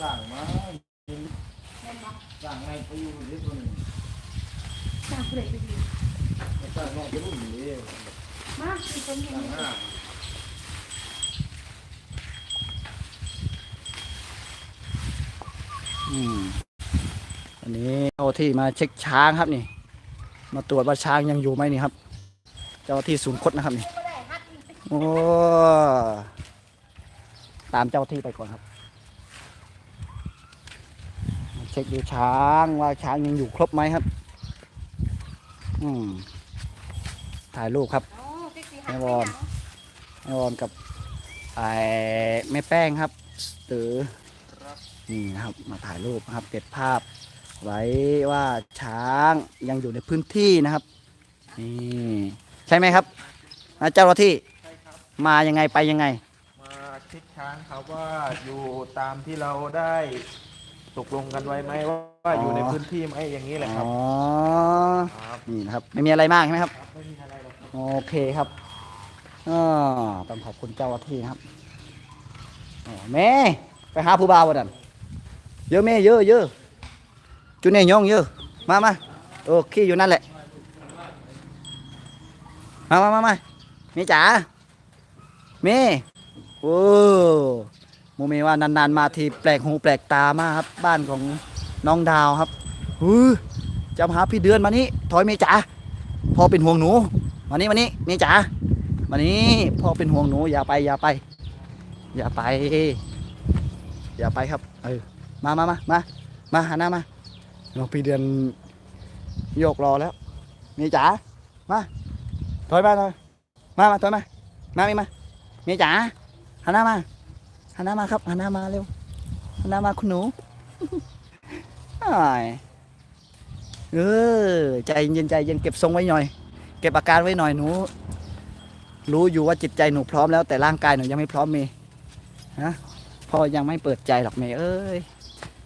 สั่งมาแม่นบ่สั่งไงไปอยู่ที่ตัวนี้สร้างผู้ใดไปดีสั่งน้องไปรุ่นนี้มาอีกคนหนึสั่งงห้าอืมอันนี้เจ้าที่มาเช็คช้างครับนี่ มาตรวจว่าช้างยังอยู่ไหมนี่ครับ เจ้าที่ศูนย์คดนะครับนี่ โอ้ ตามเจ้าที่ไปก่อนครับมา เช็คดูช้างว่าช้างยังอยู่ครบไหมครับ อืมถ่ายรูปครับโอ้เจ๊สิฮัดแม่ไปวอนหยังแม่วอนกับไอ้แม่แป้งครับหรือนี่นะครับ มาถ่ายรูปนะครับ เก็บภาพ ไว้ว่าช้างยังอยู่ในพื้นที่นะครับนี่ใช่ไหมครับอ่าเจ้าหน้าที่มายังไงไปยังไง มาเช็คช้างครับว่าอยู่ตามที่เราได้ ตกลงกันไว้ไหมว่าอยู่ในพื้นที่ไหมอย่างนี้แหละครับอ๋อครับนี่นะครับไม่มีอะไรมากใช่ไหมครับไม่มีอะไรหรอกครับโอเคครับอ๋อต้องขอบคุณเจ้าหน้าที่นะครับอ๋อแม่ไปหาผู้บ่าววันนั้นเยอะแม่เยอะเยอะจุนเนี่ยยองเยอะมามาโอเคอยู่นั่นแหละมามามามาแม่จ๋าแม่โอ้ โมเมว่านานๆมาทีแปลกหูแปลกตามากครับ บ้านของน้องดาวครับฮือจะหาพี่เดือนมานี่ถอยแม่จ๋าพ่อเป็นห่วงหนูมานี่มานี่นี่จ๋ามานี่พ่อเป็นห่วงหนูอย่าไปอย่าไป อย่าไป อย่าไปครับ เออมามามามามาหันหน้ามาน้องพี่เดือนโยกรอแล้วนี่จ๋ามาถอยมาหน่อยมามาถอยมามาไม่มานี่จ๋าหันหน้ามา หันหน้ามาครับหันหน้ามาเร็วหันหน้ามาคุณหนูอ้ายเออใจเย็นใจเย็นเก็บทรงไว้หน่อย เก็บอาการไว้หน่อยหนู รู้อยู่ว่าจิตใจหนูพร้อมแล้วแต่ร่างกายหนูยังไม่พร้อมเมย์ฮะพ่อยังไม่เปิดใจหรอกเมย์เอ้ย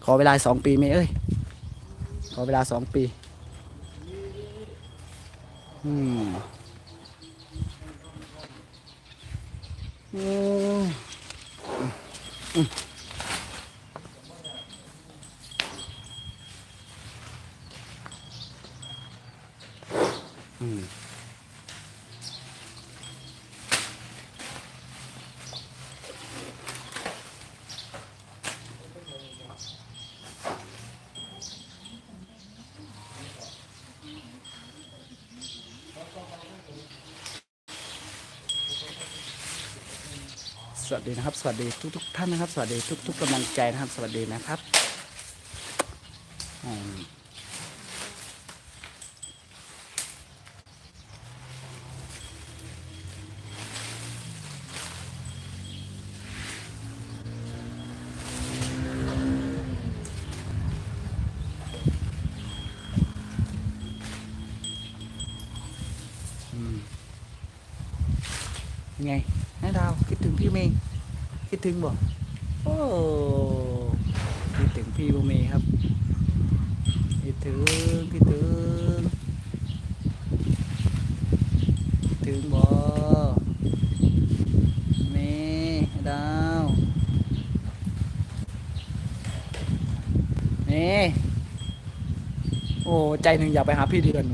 ขอเวลาสองปีเมย์เอ้ยขอเวลาสองปีอืมอืม อื สวัสดีนะครับ สวัสดีทุกทุกๆท่านนะครับ สวัสดีทุกทุกๆกำลังใจนะครับ สวัสดีนะครับอืมไง คิดถึงพี่เมย์คิดถึงบ่โอ้คิดถึงพี่บุเมย์ครับคิดถึงคิดถึงคิดถึงบ่เมย์ดาวเมย์โอ้ใจหนึ่งอยากไปหาพี่เดือน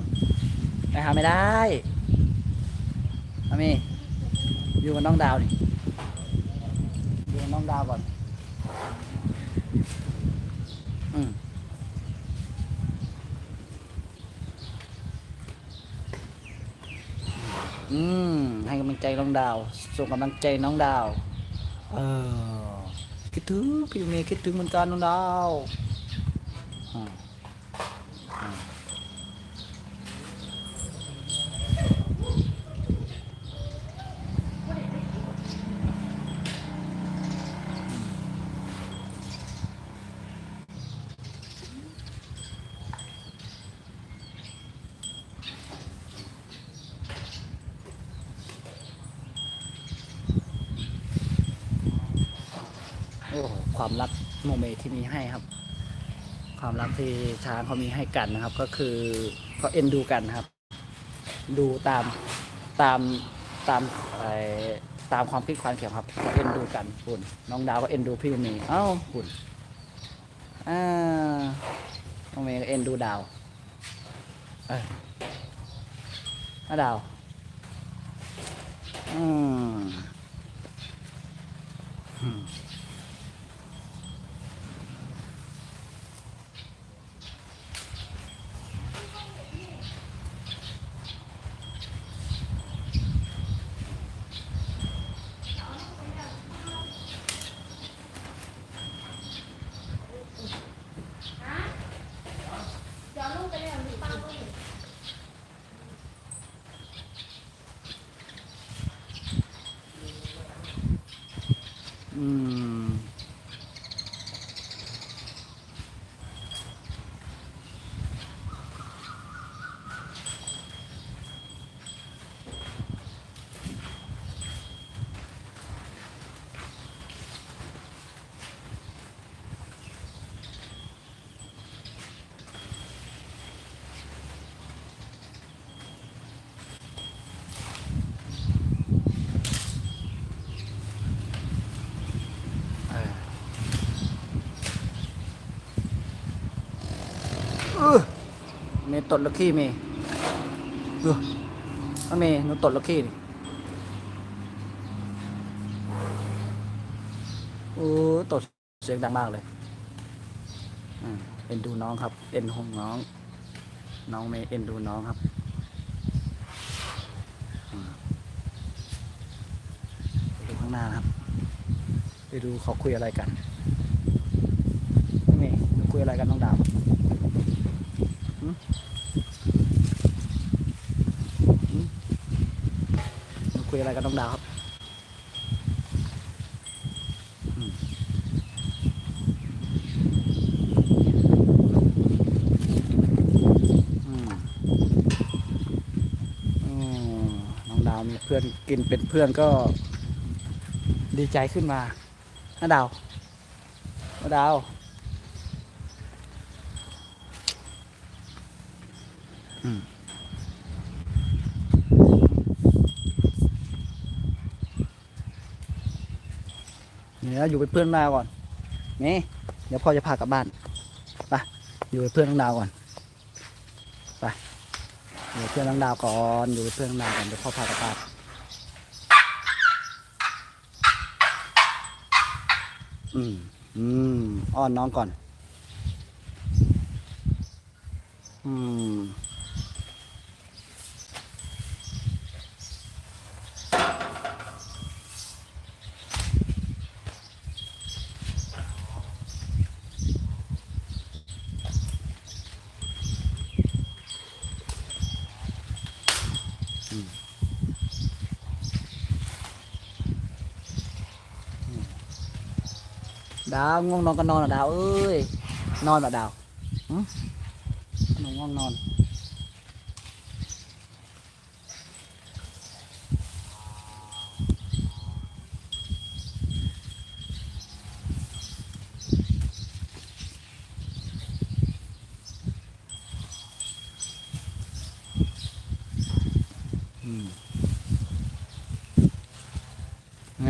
ไปหาไม่ได้อาเมย์ อยู่กับน้องดาวนี่อยู่กับน้องดาวก่อนอืมอืมให้กำลังใจน้องดาว ส่งกำลังใจน้องดาว เออคิดถึงพี่เมย์คิดถึงเหมือนกันน้องดาว ความรักโมเมที่มีให้ครับ ความรักที่ช้างเขามีให้กันนะครับ ก็คือเขาเอ็นดูกันครับ ดูตามตามตามไอตามความคิดความเขียนครับเขาเอ็นดูกันคุณน้องดาวก็เอ็นดูพี่เมย์เอ้าคุณอ่าน้องเมย์ก็เอ็นดูดาวเอ้ยน้าดาวอืมอืม เดี๋ยวลูกไปเรียนหรือป้าลูก อืม เออเออเมย์ตดล้วขี้เมย์เออเมย์หนูตดล้วขี้ดิโอ้ตดเสียงดังมากเลยเอ็นดูน้องครับ เอ็นหงน้อง น้องเมย์เอ็นดูน้องครับดูข้างหน้าครับ ไปดูเขาคุยอะไรกันนี่คุยอะไรกันน้องดาว หึหึคุยอะไรกันน้องดาวครับน้องดาวมีเพื่อนกินเป็นเพื่อนก็ดีใจขึ้นมาน้าดาวน้าดาว อืม เดี๋ยวอยู่เป็นเพื่อนมาวก่อน นี่ เดี๋ยวพ่อจะพากลับบ้าน ไป อยู่เป็นเพื่อนน้องดาวก่อน ไป อยู่เป็นเพื่อนน้องดาวก่อน อยู่เป็นเพื่อนน้องดาวก่อน เดี๋ยวพ่อพากลับบ้านอืม อืม อ้อนน้องก่อน อืม ดาวง่วงนอนก็นอนอะด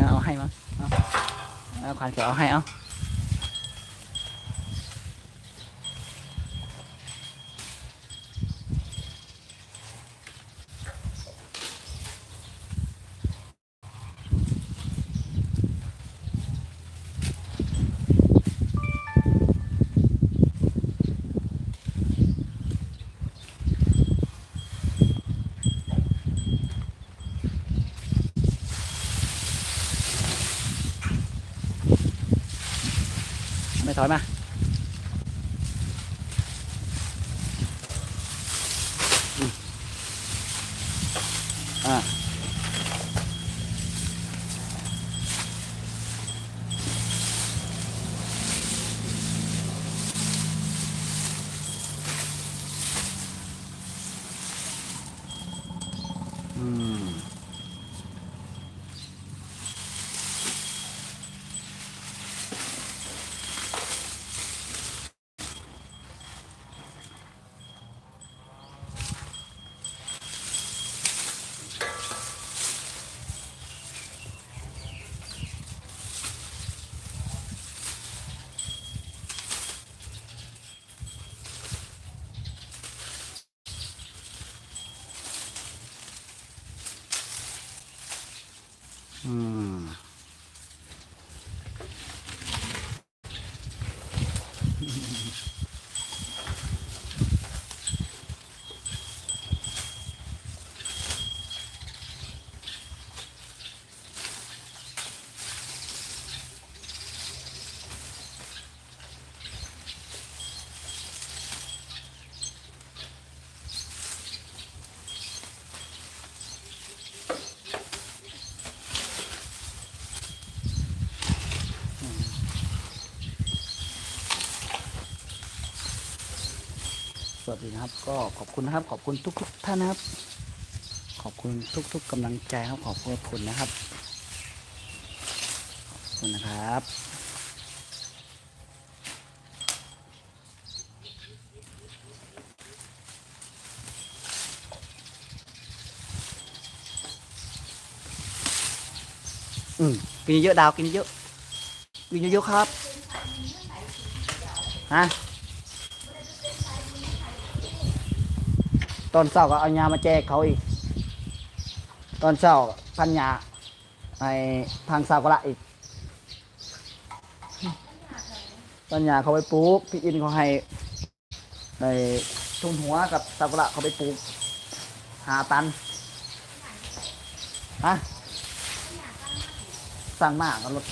เอาให้มั้งเอาควานเขียวเอาให้เอา ถอยมาอืมอ่า วัสดีนะครับ ก็ขอบคุณนะครับ ขอบคุณทุกๆท่านนะครับ ขอบคุณทุก ๆกำลังใจครับขอบคุณนะครับขอบคุณนะครับอืมกินเยอะดาวกินเยอะกินเยอะๆครับฮะ ตอนเช้าก็เอายามาแจกเขาอีก ตอนเช้าพันยาในทางซากุระอีกพันยาเขาไปปลูกพี่อินเขาให้ในทุ่มหัวกับซากุระเขาไปปลูกหาตันฮะสั่งมากกับรถ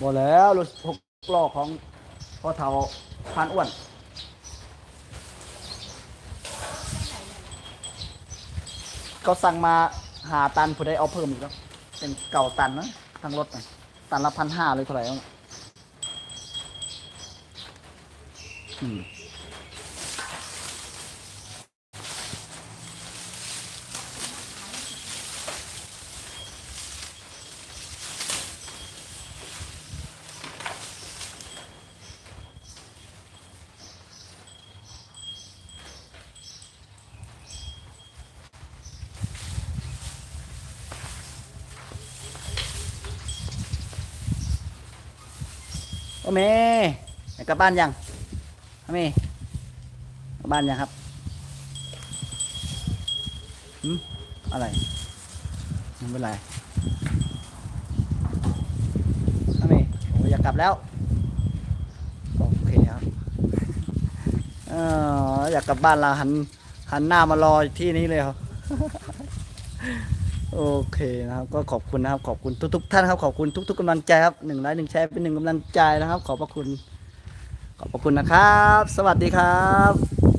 บ่แล้วรถหกล้อของพ่อเฒ่าพานอ้วน เขาสั่งมาหาตันผู้ใดเอาเพิ่มอีกแล้วเป็นเก่าตันนะทางรถนะตันละพันห้าเลยเท่าไหร่วะน่ะอืม เมอยากลับบ้านยังอเมกลับบ้านยังครับหืมอะไรไม่เป็นไรอเมโอ้อยากกลับแล้ว โอเคครับเอออยากกลับบ้านเราหันหันหน้ามารอที่นี้เลยครับ โอเคนะครับก็ขอบคุณนะครับขอบคุณทุก ๆ ท่านครับขอบคุณทุก ๆกำลังใจครับหนึ่งไลค์หนึ่งแชร์เป็นหนึ่งกำลังใจนะครับ ขอบพระคุณ ขอบพระคุณนะครับ สวัสดีครับ